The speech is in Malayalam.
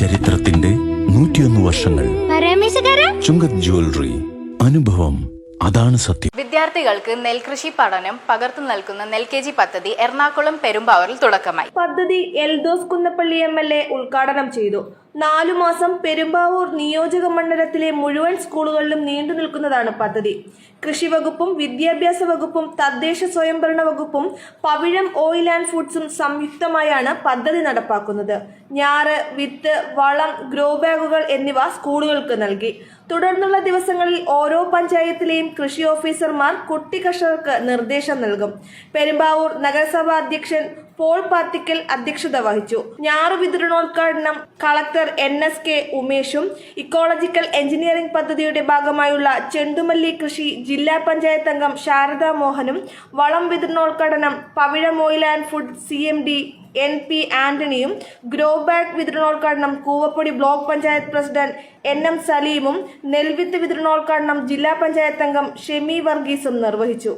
ചരിത്രത്തിന്റെ നൂറ്റിയൊന്ന് വർഷങ്ങൾ. ചുങ്കത് ജ്വല്ലറി അനുഭവം അതാണ് സത്യം. വിദ്യാർത്ഥികൾക്ക് നെൽകൃഷി പഠനം പകർന്നു നൽകുന്ന നെൽ കെ ജി പദ്ധതി എറണാകുളം പെരുമ്പാവൂരിൽ തുടക്കമായി. പദ്ധതി Eldhose Kunnappilly M L A ഉദ്ഘാടനം ചെയ്തു. നാലു മാസം പെരുമ്പാവൂർ നിയോജക മണ്ഡലത്തിലെ മുഴുവൻ സ്കൂളുകളിലും നീണ്ടു നിൽക്കുന്നതാണ് പദ്ധതി. കൃഷി വകുപ്പും വിദ്യാഭ്യാസ വകുപ്പും തദ്ദേശ സ്വയംഭരണ വകുപ്പും പവിഴം ഓയിൽ ആൻഡ് ഫുഡ്സും സംയുക്തമായാണ് പദ്ധതി നടപ്പാക്കുന്നത്. ഞാറ് വിത്ത് വളം ഗ്രോ ബാഗുകൾ എന്നിവ സ്കൂളുകൾക്ക് നൽകി. തുടർന്നുള്ള ദിവസങ്ങളിൽ ഓരോ പഞ്ചായത്തിലെയും കൃഷി ഓഫീസർമാർ കുട്ടി കർഷകർക്ക് നിർദ്ദേശം നൽകും. പെരുമ്പാവൂർ നഗരസഭാ അധ്യക്ഷൻ പോൾ പാത്തിക്കൽ അധ്യക്ഷത വഹിച്ചു. ഞാറു വിതരണോദ്ഘാടനം കളക്ടർ എൻ എസ് കെ ഉമേഷും ഇക്കോളജിക്കൽ എഞ്ചിനീയറിംഗ് പദ്ധതിയുടെ ഭാഗമായുള്ള ചെണ്ടുമല്ലി കൃഷി ജില്ലാ പഞ്ചായത്ത് അംഗം ശാരദാ മോഹനും വളം വിതരണോദ്ഘാടനം Pavizham oil and food C M D N P ആന്റണിയും grow bag വിതരണോദ്ഘാടനം കൂവപ്പൊടി block panchayat president N M സലീമും നെൽവിത്ത് വിതരണോദ്ഘാടനം ജില്ലാ പഞ്ചായത്ത് അംഗം ഷെമി വർഗീസും നിർവഹിച്ചു.